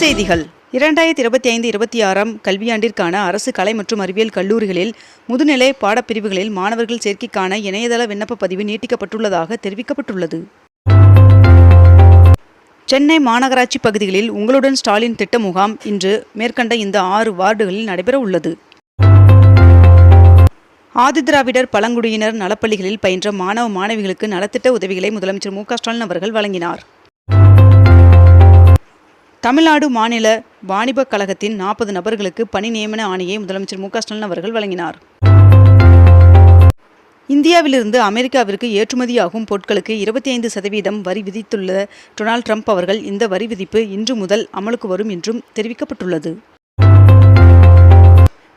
செய்திகள். இரண்டாயிரத்தி இருபத்தி ஐந்து இருபத்தி ஆறாம் கல்வியாண்டிற்கான அரசு கலை மற்றும் அறிவியல் கல்லூரிகளில் முதுநிலை பாடப்பிரிவுகளில் மாணவர்கள் சேர்க்கைக்கான இணையதள விண்ணப்ப பதிவு நீட்டிக்கப்பட்டுள்ளதாக தெரிவிக்கப்பட்டுள்ளது. சென்னை மாநகராட்சி பகுதிகளில் உங்களுடன் ஸ்டாலின் திட்ட முகாம் இன்று மேற்கண்ட இந்த ஆறு வார்டுகளில் நடைபெற உள்ளது. ஆதிதிராவிடர் பழங்குடியினர் நலப்பள்ளிகளில் பயின்ற மாணவ மாணவிகளுக்கு நலத்திட்ட உதவிகளை முதலமைச்சர் மு க ஸ்டாலின் அவர்கள் வழங்கினார். தமிழ்நாடு மாநில வாணிபக் கழகத்தின் நாற்பது நபர்களுக்கு பணி நியமன ஆணையை முதலமைச்சர் மு க ஸ்டாலின் அவர்கள் வழங்கினார். இந்தியாவிலிருந்து அமெரிக்காவிற்கு ஏற்றுமதியாகும் பொருட்களுக்கு இருபத்தி ஐந்து சதவீதம் வரி விதித்துள்ள டொனால்ட் ட்ரம்ப் அவர்கள் இந்த வரி விதிப்பு இன்று முதல் அமலுக்கு வரும் என்றும் தெரிவிக்கப்பட்டுள்ளது.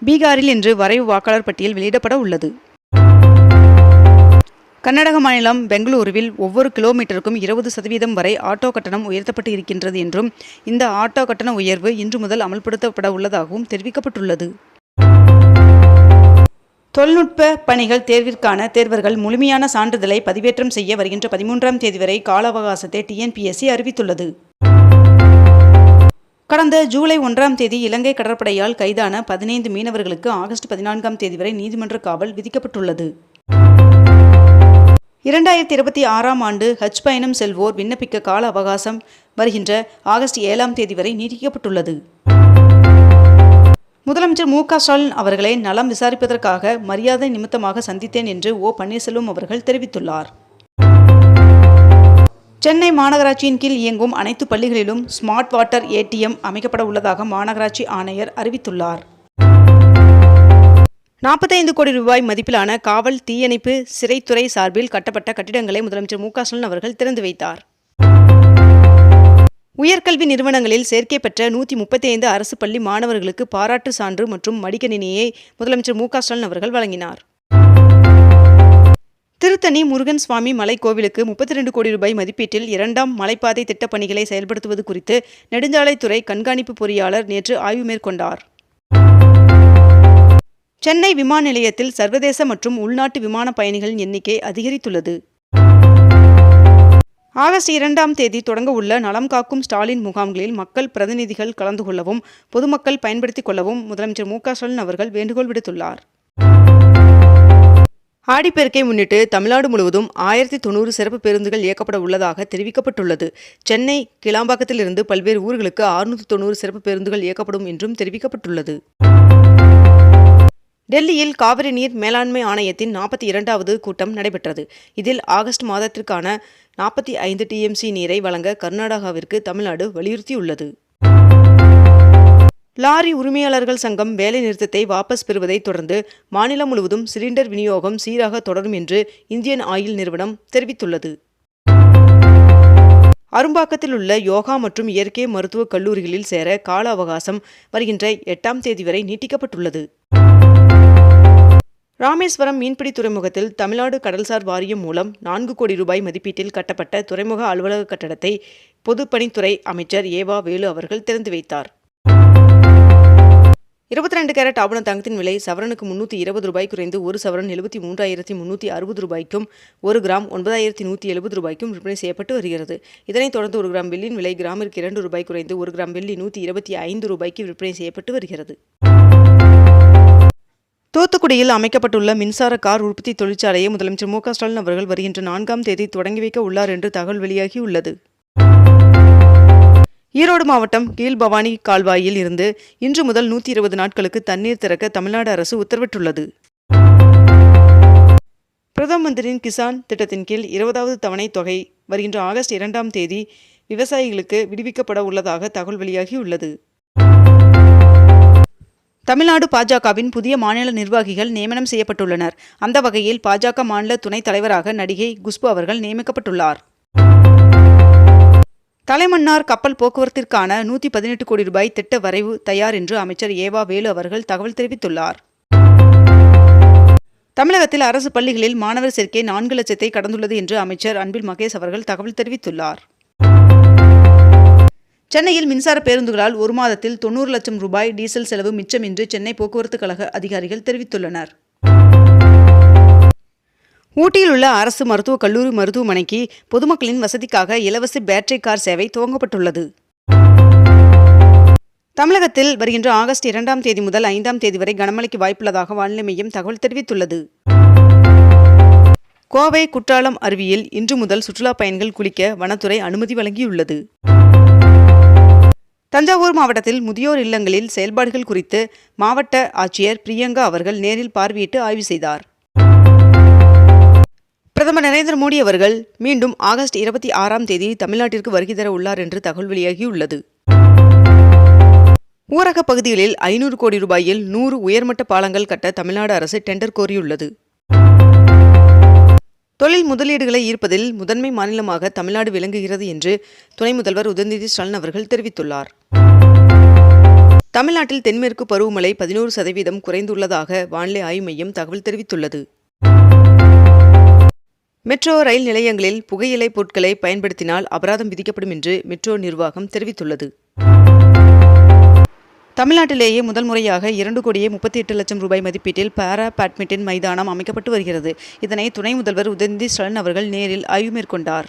பீகாரில் இன்று வரைவு வாக்காளர் பட்டியல் வெளியிடப்பட உள்ளது. கர்நாடக மாநிலம் பெங்களூருவில் ஒவ்வொரு கிலோமீட்டருக்கும் இருபது சதவீதம் வரை ஆட்டோ கட்டணம் உயர்த்தப்பட்டு இருக்கின்றது என்றும் இந்த ஆட்டோ கட்டண உயர்வு இன்று முதல் அமல்படுத்தப்பட உள்ளதாகவும் தெரிவிக்கப்பட்டுள்ளது. தொழில்நுட்ப பணிகள் தேர்விற்கான தேர்வர்கள் முழுமையான சான்றிதழை பதிவேற்றம் செய்ய வருகின்ற பதிமூன்றாம் தேதி வரை கால அவகாசத்தை டிஎன்பிஎஸ்சி அறிவித்துள்ளது. கடந்த ஜூலை ஒன்றாம் தேதி இலங்கை கடற்படையால் கைதான பதினைந்து மீனவர்களுக்கு ஆகஸ்ட் பதினான்காம் தேதி வரை நீதிமன்ற காவல் விதிக்கப்பட்டுள்ளது. இரண்டாயிரத்தி இருபத்தி ஆறாம் ஆண்டு ஹஜ் பயணம் செல்வோர் விண்ணப்பிக்க கால அவகாசம் வருகின்ற ஆகஸ்ட் ஏழாம் தேதி வரை நீட்டிக்கப்பட்டுள்ளது. முதலமைச்சர் மு க ஸ்டாலின் அவர்களை நலம் விசாரிப்பதற்காக மரியாதை நிமித்தமாக சந்தித்தேன் என்று ஓ பன்னீர்செல்வம் அவர்கள் தெரிவித்துள்ளார். சென்னை மாநகராட்சியின் கீழ் இயங்கும் அனைத்து பள்ளிகளிலும் ஸ்மார்ட் வாட்டர் ஏடிஎம் அமைக்கப்பட உள்ளதாக மாநகராட்சி ஆணையர் அறிவித்துள்ளார். நாற்பத்தைந்து கோடி ரூபாய் மதிப்பிலான காவல் தீயணைப்பு சிறைத்துறை சார்பில் கட்டப்பட்ட கட்டிடங்களை முதலமைச்சர் மு ஸ்டாலின் அவர்கள் திறந்து வைத்தார். உயர்கல்வி நிறுவனங்களில் சேர்க்கை பெற்ற நூற்றி முப்பத்தி ஐந்து அரசு பள்ளி மாணவர்களுக்கு பாராட்டு சான்று மற்றும் மடிக்கணினியை முதலமைச்சர் மு ஸ்டாலின் அவர்கள் வழங்கினார். திருத்தணி முருகன் சுவாமி மலைக்கோவிலுக்கு முப்பத்தி ரெண்டு கோடி ரூபாய் மதிப்பீட்டில் இரண்டாம் மலைப்பாதை திட்டப் பணிகளை செயல்படுத்துவது குறித்து நெடுஞ்சாலைத்துறை கண்காணிப்பு பொறியாளர் நேற்று ஆய்வு மேற்கொண்டார். சென்னை விமான நிலையத்தில் சர்வதேச மற்றும் உள்நாட்டு விமான பயணிகளின் எண்ணிக்கை அதிகரித்துள்ளது. ஆகஸ்ட் இரண்டாம் தேதி தொடங்க உள்ள நலம் காக்கும் ஸ்டாலின் முகாம்களில் மக்கள் பிரதிநிதிகள் கலந்து கொள்ளவும் பொதுமக்கள் பயன்படுத்திக் கொள்ளவும் முதலமைச்சர் மு ஸ்டாலின் அவர்கள் வேண்டுகோள் விடுத்துள்ளார். ஆடிப்பெருக்கை முன்னிட்டு தமிழ்நாடு முழுவதும் ஆயிரத்தி தொண்ணூறு சிறப்பு பேருந்துகள் இயக்கப்பட உள்ளதாக தெரிவிக்கப்பட்டுள்ளது. சென்னை கிளாம்பாக்கத்திலிருந்து பல்வேறு ஊர்களுக்கு ஆறுநூற்று தொண்ணூறு சிறப்பு பேருந்துகள் இயக்கப்படும் என்றும் தெரிவிக்கப்பட்டுள்ளது. டெல்லியில் காவிரி நீர் மேலாண்மை ஆணையத்தின் நாற்பத்தி இரண்டாவது கூட்டம் நடைபெற்றது. இதில் ஆகஸ்ட் மாதத்திற்கான நாற்பத்தி ஐந்து டிஎம்சி நீரை வழங்க கர்நாடகாவிற்கு தமிழ்நாடு வலியுறுத்தியுள்ளது. லாரி உரிமையாளர்கள் சங்கம் வேலை நிறுத்தத்தை வாபஸ் பெறுவதைத் தொடர்ந்து மாநிலம் முழுவதும் சிலிண்டர் விநியோகம் சீராக தொடரும் என்று இந்தியன் ஆயில் நிறுவனம் தெரிவித்துள்ளது. அரும்பாக்கத்தில் உள்ள யோகா மற்றும் இயற்கை மருத்துவக் கல்லூரிகளில் சேர கால அவகாசம் வருகின்ற எட்டாம் தேதி வரை நீட்டிக்கப்பட்டுள்ளது. ராமேஸ்வரம் மீன்பிடி துறைமுகத்தில் தமிழ்நாடு கடல்சார் வாரியம் மூலம் நான்கு கோடி ரூபாய் மதிப்பீட்டில் கட்டப்பட்ட துறைமுக அலுவலக கட்டடத்தை பொதுப்பணித்துறை அமைச்சர் ஏவா வேலு அவர்கள் திறந்து வைத்தார். இருபத்தி ரெண்டு கேரட் ஆபண தங்கத்தின் விலை சவரனுக்கு முன்னூற்றி இருபது ரூபாய் குறைந்து ஒரு சவரன் எழுபத்தி மூன்றாயிரத்தி முன்னூற்றி அறுபது ரூபாய்க்கும் ஒரு கிராம் ஒன்பதாயிரத்தி நூற்றி எழுபது ரூபாய்க்கும் விற்பனை செய்யப்பட்டு வருகிறது. இதனைத் தொடர்ந்து ஒரு கிராம் வெள்ளியின் விலை கிராமிற்கு இரண்டு ரூபாய் குறைந்து ஒரு கிராம் வெள்ளி நூற்றி இருபத்தி ஐந்து ரூபாய்க்கு விற்பனை செய்யப்பட்டு வருகிறது. தூத்துக்குடியில் அமைக்கப்பட்டுள்ள மின்சார கார் உற்பத்தி தொழிற்சாலையை முதலமைச்சர் மு ஸ்டாலின் அவர்கள் வருகின்ற நான்காம் தேதி தொடங்கி வைக்க உள்ளார் என்று தகவல் வெளியாகியுள்ளது. ஈரோடு மாவட்டம் கீழ்பவானி கால்வாயில் இருந்து இன்று முதல் நூற்றி இருபது நாட்களுக்கு தண்ணீர் திறக்க தமிழ்நாடு அரசு உத்தரவிட்டுள்ளது. பிரதம மந்திரியின் கிசான் திட்டத்தின் கீழ் இருபதாவது தவணை தொகை வருகின்ற ஆகஸ்ட் இரண்டாம் தேதி விவசாயிகளுக்கு விடுவிக்கப்பட உள்ளதாக தகவல் வெளியாகியுள்ளது. தமிழ்நாடு பாஜகவின் புதிய மாநில நிர்வாகிகள் நியமனம் செய்யப்பட்டுள்ளனர். அந்த வகையில் பாஜக மாநில துணைத் தலைவராக நடிகை குஷ்பு அவர்கள் நியமிக்கப்பட்டுள்ளார். தலைமன்னார் கப்பல் போக்குவரத்திற்கான நூற்றி பதினெட்டு கோடி ரூபாய் திட்ட வரைவு தயார் என்று அமைச்சர் ஏவா வேலு அவர்கள் தகவல் தெரிவித்துள்ளார். தமிழகத்தில் அரசு பள்ளிகளில் மாணவர் சேர்க்கை நான்கு லட்சத்தை கடந்துள்ளது என்று அமைச்சர் அன்பில் மகேஷ் அவர்கள் தகவல் தெரிவித்துள்ளார். சென்னையில் மின்சார பேருந்துகளால் ஒரு மாதத்தில் தொண்ணூறு லட்சம் ரூபாய் டீசல் செலவு மிச்சம் என்று சென்னை போக்குவரத்து கழக அதிகாரிகள் தெரிவித்துள்ளனர். ஊட்டியில் உள்ள அரசு மருத்துவக் கல்லூரி மருத்துவமனைக்கு பொதுமக்களின் வசதிக்காக இலவச பேட்டரி கார் சேவை துவங்கப்பட்டுள்ளது. தமிழகத்தில் வருகின்ற ஆகஸ்ட் இரண்டாம் தேதி முதல் ஐந்தாம் தேதி வரை கனமழைக்கு வாய்ப்புள்ளதாக வானிலை மையம் தகவல் தெரிவித்துள்ளது. கோவை குற்றாலம் அருவியில் இன்று முதல் சுற்றுலா பயணிகள் குளிக்க வனத்துறை அனுமதி வழங்கியுள்ளது. தஞ்சாவூர் மாவட்டத்தில் முதியோர் இல்லங்களில் செயல்பாடுகள் குறித்து மாவட்ட ஆட்சியர் பிரியங்கா அவர்கள் நேரில் பார்வையிட்டு ஆய்வு செய்தார். பிரதமர் நரேந்திர மோடி அவர்கள் மீண்டும் ஆகஸ்ட் இருபத்தி ஆறாம் தேதி தமிழ்நாட்டிற்கு வருகை தர உள்ளார் என்று தகவல் வெளியாகியுள்ளது. ஊரகப் பகுதிகளில் ஐநூறு கோடி ரூபாயில் நூறு உயர்மட்ட பாலங்கள் கட்ட தமிழ்நாடு அரசு டெண்டர் கோரியுள்ளது. தொழில் முதலீடுகளை ஈர்ப்பதில் முதன்மை மாநிலமாக தமிழ்நாடு விளங்குகிறது என்று துணை முதல்வர் உதயநிதி ஸ்டாலின் அவர்கள் தெரிவித்துள்ளார். தமிழ்நாட்டில் தென்மேற்கு பருவமழை பதினோரு சதவீதம் குறைந்துள்ளதாக வானிலை ஆய்வு மையம் தகவல் தெரிவித்துள்ளது. மெட்ரோ ரயில் நிலையங்களில் புகையிலை பொருட்களை பயன்படுத்தினால் அபராதம் விதிக்கப்படும் என்று மெட்ரோ நிர்வாகம் தெரிவித்துள்ளது. தமிழ்நாட்டிலேயே முதல் முறையாக இரண்டு கோடியே முப்பத்தி எட்டு லட்சம் ரூபாய் மதிப்பீட்டில் பாரா பேட்மிண்டன் மைதானம் அமைக்கப்பட்டு வருகிறது. இதனை துணை முதல்வர் உதயநிதி ஸ்டாலின் அவர்கள் நேரில் ஆய்வு மேற்கொண்டார்.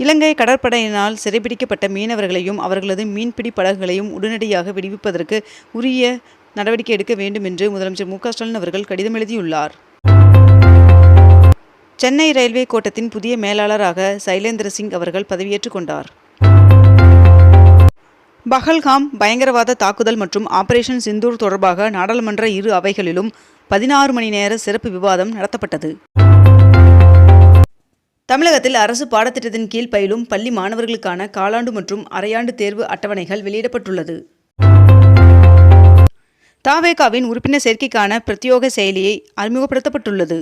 இலங்கை கடற்படையினால் சிறைபிடிக்கப்பட்ட மீனவர்களையும் அவர்களது மீன்பிடி படகுகளையும் உடனடியாக விடுவிப்பதற்கு உரிய நடவடிக்கை எடுக்க வேண்டும் என்று முதலமைச்சர் மு ஸ்டாலின் அவர்கள் கடிதம் எழுதியுள்ளார். சென்னை ரயில்வே கோட்டத்தின் புதிய மேலாளராக சைலேந்திர சிங் அவர்கள் பதவியேற்றுக் கொண்டார். பஹல்காம் பயங்கரவாத தாக்குதல் மற்றும் ஆபரேஷன் சிந்தூர் தொடர்பாக நாடாளுமன்ற இரு அவைகளிலும் பதினாறு மணி நேர சிறப்பு விவாதம் நடத்தப்பட்டது. தமிழகத்தில் அரசு பாடத்திட்டத்தின் கீழ் பயிலும் பள்ளி மாணவர்களுக்கான காலாண்டு மற்றும் அரையாண்டு தேர்வு அட்டவணைகள் வெளியிடப்பட்டுள்ளது. தாவேகாவின் உறுப்பினர் சேர்க்கைக்கான பிரத்யோக செயலியை அறிமுகப்படுத்தப்பட்டுள்ளது.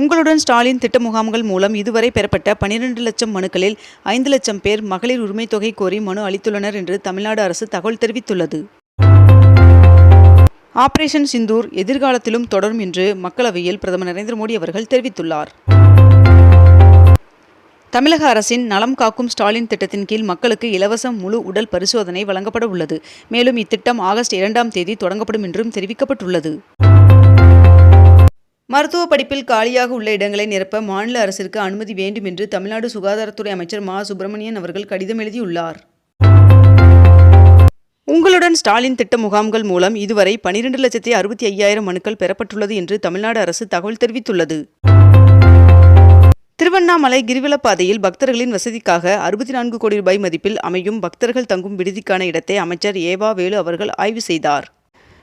உங்களுடன் ஸ்டாலின் திட்ட முகாம்கள் மூலம் இதுவரை பெறப்பட்ட பனிரெண்டு லட்சம் மனுக்களில் ஐந்து லட்சம் பேர் மகளிர் உரிமை தொகை கோரி மனு அளித்துள்ளனர் என்று தமிழ்நாடு அரசு தகவல் தெரிவித்துள்ளது. ஆபரேஷன் சிந்தூர் எதிர்காலத்திலும் தொடரும் என்று மக்களவையில் பிரதமர் நரேந்திர மோடி அவர்கள் தெரிவித்துள்ளார். தமிழக அரசின் நலம் காக்கும் ஸ்டாலின் திட்டத்தின் கீழ் மக்களுக்கு இலவச முழு உடல் பரிசோதனை வழங்கப்பட உள்ளது. மேலும் இத்திட்டம் ஆகஸ்ட் இரண்டாம் தேதி தொடங்கப்படும் என்றும் தெரிவிக்கப்பட்டுள்ளது. மருத்துவ படிப்பில் காலியாக உள்ள இடங்களை நிரப்ப மாநில அரசிற்கு அனுமதி வேண்டும் என்று தமிழ்நாடு சுகாதாரத்துறை அமைச்சர் மா. சுப்பிரமணியன் அவர்கள் கடிதம் எழுதியுள்ளார். உங்களுடன் ஸ்டாலின் திட்ட முகாம்கள் மூலம் இதுவரை பனிரெண்டு லட்சத்தி அறுபத்தி ஐயாயிரம் மனுக்கள் பெறப்பட்டுள்ளது என்று தமிழ்நாடு அரசு தகவல் தெரிவித்துள்ளது. திருவண்ணாமலை கிரிவலப்பாதையில் பக்தர்களின் வசதிக்காக அறுபத்தி நான்கு கோடி ரூபாய் மதிப்பில் அமையும் பக்தர்கள் தங்கும் விடுதிக்கான இடத்தை அமைச்சர் ஏவா வேலு அவர்கள் ஆய்வு செய்தார்.